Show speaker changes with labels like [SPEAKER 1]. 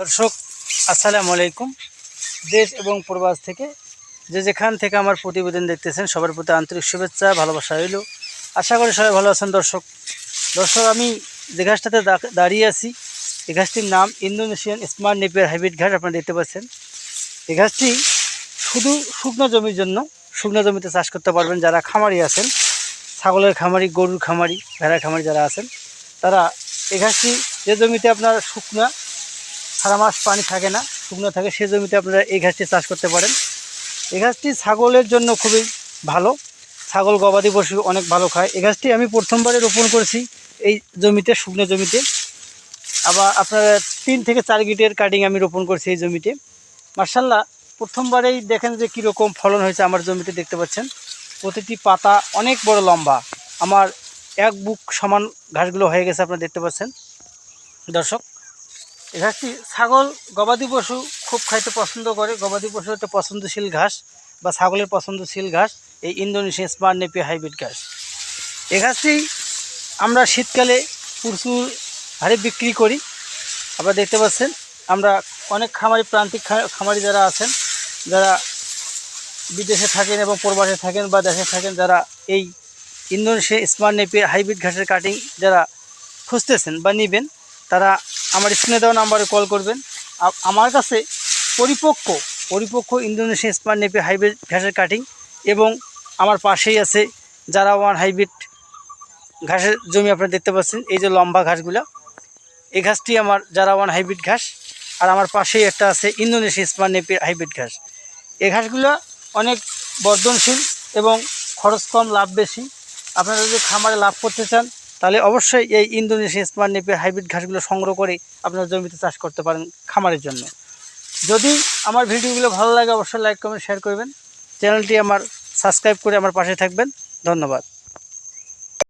[SPEAKER 1] দর্শক, আসসালামু আলাইকুম। দেশ এবং প্রবাস থেকে যে যেখান থেকে আমার প্রতিবেদন দেখতেছেন, সবার প্রতি আন্তরিক শুভেচ্ছা, ভালোবাসা রইল। আশা করি সবাই ভালো আছেন দর্শক। দর্শক, আমি যে ঘাসটাতে দাঁড়িয়ে আছি এই ঘাসটির নাম ইন্দোনেশিয়ান স্মার্ট নেপিয়ার হাইব্রিড ঘাস আপনারা দেখতে পাচ্ছেন। এই ঘাসটি শুধু শুকনো জমির জন্য শুকনো জমিতে চাষ করতে পারবেন যারা খামারি আছেন, ছাগলের খামারি, গরুর খামারি, ভেড়ার খামারি যারা আছেন, তারা এই ঘাসটি যে জমিতে আপনার শুকনা সারা মাস পানি থাকে না, শুকনো থাকে, সে জমিতে আপনারা এই ঘাসটি চাষ করতে পারেন। এই ঘাসটি ছাগলের জন্য খুবই ভালো। ছাগল, গবাদি পশু অনেক ভালো খায়। এই ঘাসটি আমি প্রথমবারে রোপণ করেছি এই জমিতে, শুকনো জমিতে। আবার আপনার তিন থেকে চার গিটের কাটিং আমি রোপণ করছি এই জমিতে। মার্শাল্লাহ, প্রথমবারেই দেখেন যে কীরকম ফলন হয়েছে আমার জমিতে দেখতে পাচ্ছেন। প্রতিটি পাতা অনেক বড় লম্বা। আমার এক বুক সমান ঘাসগুলো হয়ে গেছে, আপনারা দেখতে পাচ্ছেন। দর্শক ঘাসটি ছাগল? গবাদি পশু খুব খাইতে পছন্দ করে। গবাদি পশু একটা পছন্দশীল ঘাস বা ছাগলের পছন্দশীল ঘাস। এই ইন্দোনেশিয়া স্মার্ট নেপি হাইব্রিড ঘাস। এ ঘাসটি আমরা শীতকালে প্রচুর হারে বিক্রি করি। আপনারা দেখতে পাচ্ছেন, আমরা অনেক খামারি প্রান্তিক খামারি যারা আছেন, যারা বিদেশে থাকেন এবং প্রবাসে থাকেন বা দেশে থাকেন, যারা এই ইন্দোনেশিয়া স্মার্ট নেপি হাইব্রিড ঘাসের কাটিং যারা খুঁজতেছেন বা নেবেন, তারা আমার স্ক্রিনে দেওয়া নাম্বারে কল করবেন। আমার কাছে পরিপক্ক পরিপক্ক ইন্দোনেশিয়া স্মার্ট নেপি হাইব্রিড ঘাসের কাটিং এবং আমার পাশেই আছে যারা ওয়ান হাইব্রিড ঘাসের জমি আপনারা দেখতে পাচ্ছেন, এই যে লম্বা ঘাসগুলো। এই ঘাসটি আমার যারা ওয়ান হাইব্রিড ঘাস, আর আমার পাশেই একটা আছে ইন্দোনেশিয়া স্মার্ট নেপি হাইব্রিড ঘাস। এই ঘাসগুলো অনেক বর্ধনশীল এবং খরচ কম, লাভ বেশি। আপনারা যদি খামারে লাভ করতে চান তাহলে অবশ্যই এই ইন্দোনেশিয়া স্মার্ট নেপিয়ার হাইব্রিড ঘাসগুলো সংগ্রহ করে আপনার জমিতে চাষ করতে পারেন খামারের জন্য। যদি আমার ভিডিওগুলো ভালো লাগে, অবশ্যই লাইক কমেন্ট শেয়ার করবেন। চ্যানেলটি আমার সাবস্ক্রাইব করে আমার পাশে থাকবেন। ধন্যবাদ।